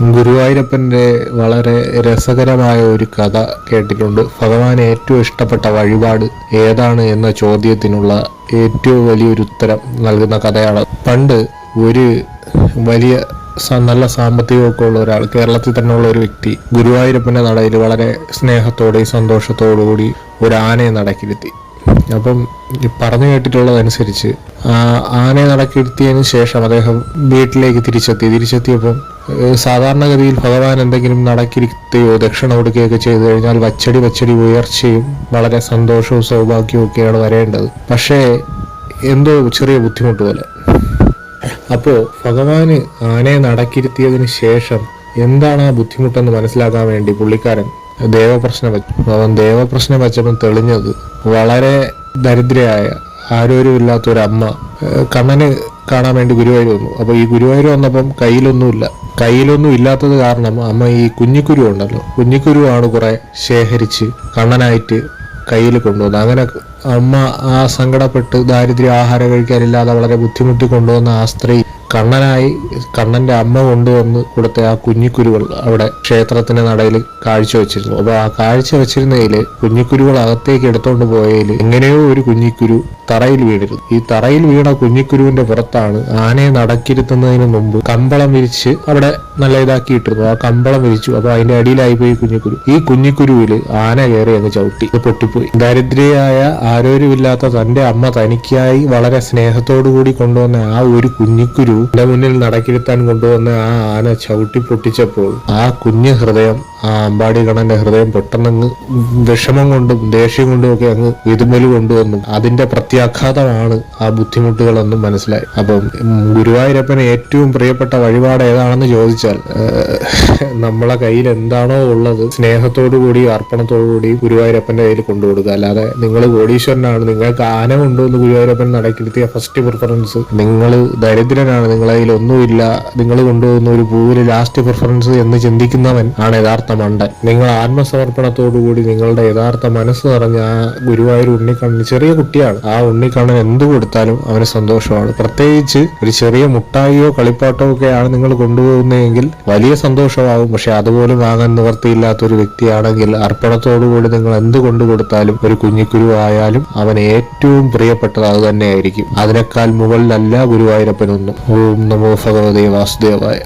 ഗുരുവായൂരപ്പന്റെ വളരെ രസകരമായ ഒരു കഥ കേട്ടിട്ടുണ്ട്. ഭഗവാൻ ഏറ്റവും ഇഷ്ടപ്പെട്ട വഴിപാട് ഏതാണ് എന്ന ചോദ്യത്തിനുള്ള ഏറ്റവും വലിയൊരു ഉത്തരം നൽകുന്ന കഥയാണ്. പണ്ട് ഒരു വലിയ നല്ല സാമ്പത്തികമൊക്കെ ഉള്ള ഒരാൾ കേരളത്തിൽ തന്നെ ഉള്ള ഒരു വ്യക്തി ഗുരുവായൂരപ്പന്റെ നടയിൽ വളരെ സ്നേഹത്തോടെയും സന്തോഷത്തോടു കൂടി ഒരു ആനയെ നടക്കിരുത്തി. അപ്പം പറഞ്ഞു കേട്ടിട്ടുള്ളതനുസരിച്ച് ആനയെ നടക്കിരുത്തിയതിന് ശേഷം അദ്ദേഹം വീട്ടിലേക്ക് തിരിച്ചെത്തി. തിരിച്ചെത്തിയപ്പം സാധാരണഗതിയിൽ ഭഗവാൻ എന്തെങ്കിലും നടക്കിരുത്തുകയോ ദക്ഷിണ കൊടുക്കുകയൊക്കെ ചെയ്തു കഴിഞ്ഞാൽ വച്ചടി വച്ചടി ഉയർച്ചയും വളരെ സന്തോഷവും സൗഭാഗ്യവും ഒക്കെയാണ് വരേണ്ടത്. പക്ഷേ എന്തോ ചെറിയ ബുദ്ധിമുട്ട് പോലെ. അപ്പോൾ ഭഗവാന് ആനയെ നടക്കിരുത്തിയതിന് ശേഷം എന്താണ് ആ ബുദ്ധിമുട്ടെന്ന് മനസ്സിലാക്കാൻ വേണ്ടി പുള്ളിക്കാരൻ ദേവപ്രശ്നം വെച്ചു അവൻ ദേവപ്രശ്നം വെച്ചപ്പോൾ തെളിഞ്ഞത് വളരെ ദരിദ്രയായ ആരോഗ്യമില്ലാത്ത ഒരു അമ്മ കണ്ണന് കാണാൻ വേണ്ടി ഗുരുവായൂർ വന്നു. അപ്പോൾ ഈ ഗുരുവായൂർ വന്നപ്പം കയ്യിലൊന്നുമില്ല. കയ്യിലൊന്നും ഇല്ലാത്തത് കാരണം അമ്മ ഈ കുഞ്ഞിക്കുരു ഉണ്ടല്ലോ. കുഞ്ഞിക്കുരുവാണ് കുറെ ശേഖരിച്ച് കണ്ണനായിട്ട് കയ്യിൽ കൊണ്ടുവന്നു അങ്ങനെ അമ്മ ആ സങ്കടപ്പെട്ട് ദാരിദ്ര്യ ആഹാരം കഴിക്കാനില്ലാതെ വളരെ ബുദ്ധിമുട്ടി കൊണ്ടുവന്ന ആ സ്ത്രീ കണ്ണനായി കണ്ണന്റെ അമ്മ കൊണ്ടുവന്ന് കൊടുത്ത ആ കുഞ്ഞിക്കുരുകൾ അവിടെ ക്ഷേത്രത്തിന്റെ നടയിൽ കാഴ്ച വെച്ചിരുന്നു അപ്പൊ ആ കാഴ്ച വെച്ചിരുന്നതിൽ കുഞ്ഞിക്കുരുകൾ അകത്തേക്ക് എടുത്തോണ്ട് പോയതിൽ എങ്ങനെയോ ഒരു കുഞ്ഞിക്കുരു തറയിൽ വീഴരുത്. ഈ തറയിൽ വീണ കുഞ്ഞിക്കുരുവിന്റെ പുറത്താണ് ആനയെ നടക്കിരുത്തുന്നതിന് മുമ്പ് കമ്പളം വിരിച്ച് അവിടെ നല്ല ഇതാക്കിയിട്ടിരുന്നു ആ കമ്പളം വിരിച്ചു. അപ്പൊ അതിന്റെ അടിയിലായി പോയി കുഞ്ഞിക്കുരു. ഈ കുഞ്ഞിക്കുരുവിൽ ആന കയറി അങ്ങ് ചവിട്ടി. പൊട്ടിപ്പോയി. ദരിദ്രയായ ആരോഗ്യമില്ലാത്ത തന്റെ അമ്മ തനിക്കായി വളരെ സ്നേഹത്തോടു കൂടി കൊണ്ടുവന്ന ആ ഒരു കുഞ്ഞിക്കുരു എന്റെ മുന്നിൽ നടക്കിരുത്താൻ കൊണ്ടുവന്ന ആ ആന ചവിട്ടി പൊട്ടിച്ചപ്പോൾ ആ കുഞ്ഞു ഹൃദയം ആ അമ്പാടി കണ്ണന്റെ ഹൃദയം പെട്ടെന്നങ്ങ് വിഷമം കൊണ്ടും ദേഷ്യം കൊണ്ടും ഒക്കെ അങ്ങ് വിതുമൽ കൊണ്ടുവന്നു. അതിന്റെ പ്രത്യാഘാതമാണ് ആ ബുദ്ധിമുട്ടുകളൊന്നും മനസ്സിലായി. അപ്പം ഗുരുവായൂരപ്പന് ഏറ്റവും പ്രിയപ്പെട്ട വഴിപാട് ഏതാണെന്ന് ചോദിച്ചാൽ നമ്മളെ കയ്യിൽ എന്താണോ ഉള്ളത് സ്നേഹത്തോടു കൂടി അർപ്പണത്തോടു കൂടി ഗുരുവായൂരപ്പന്റെ കയ്യിൽ കൊണ്ടുകൊടുക്കുക. അല്ലാതെ നിങ്ങൾ കോടീശ്വരനാണ് നിങ്ങൾക്ക് ആന കൊണ്ടുവന്ന് ഗുരുവായൂരപ്പൻ നടക്കിരുത്തിയ ഫസ്റ്റ് പ്രിഫറൻസ് നിങ്ങൾ ദരിദ്രനാണ് നിങ്ങളെ കയ്യിൽ ഒന്നുമില്ല നിങ്ങൾ കൊണ്ടുപോകുന്ന ഒരു പൂവിന് ലാസ്റ്റ് പ്രിഫറൻസ് എന്ന് ചിന്തിക്കുന്നവൻ ആണ് യഥാർത്ഥ മണ്ടൻ. നിങ്ങൾ ആത്മസമർപ്പണത്തോടു കൂടി നിങ്ങളുടെ യഥാർത്ഥ മനസ്സ് നിറഞ്ഞ ആ ഗുരുവായൂർ ഉണ്ണിക്കണ്ണി ചെറിയ കുട്ടിയാണ്. ആ ഉണ്ണിക്കണ്ണൻ എന്ത് കൊടുത്താലും അവന് സന്തോഷമാണ്. പ്രത്യേകിച്ച് ഒരു ചെറിയ മുട്ടായിയോ കളിപ്പാട്ടോ ഒക്കെയാണ് നിങ്ങൾ കൊണ്ടുപോകുന്നതെങ്കിൽ വലിയ സന്തോഷമാകും. പക്ഷെ അതുപോലും വാങ്ങാൻ നിവർത്തിയില്ലാത്ത ഒരു വ്യക്തിയാണെങ്കിൽ അർപ്പണത്തോടു കൂടി നിങ്ങൾ എന്ത് കൊണ്ടു കൊടുത്താലും ഒരു കുഞ്ഞിക്കുരു ആയാലും അവൻ ഏറ്റവും പ്രിയപ്പെട്ടത് അത് തന്നെയായിരിക്കും. അതിനേക്കാൾ മുകളിലല്ല ഗുരുവായൂരപ്പനൊന്നും ഓം നമോ ഭഗവതേ വാസുദേവായ.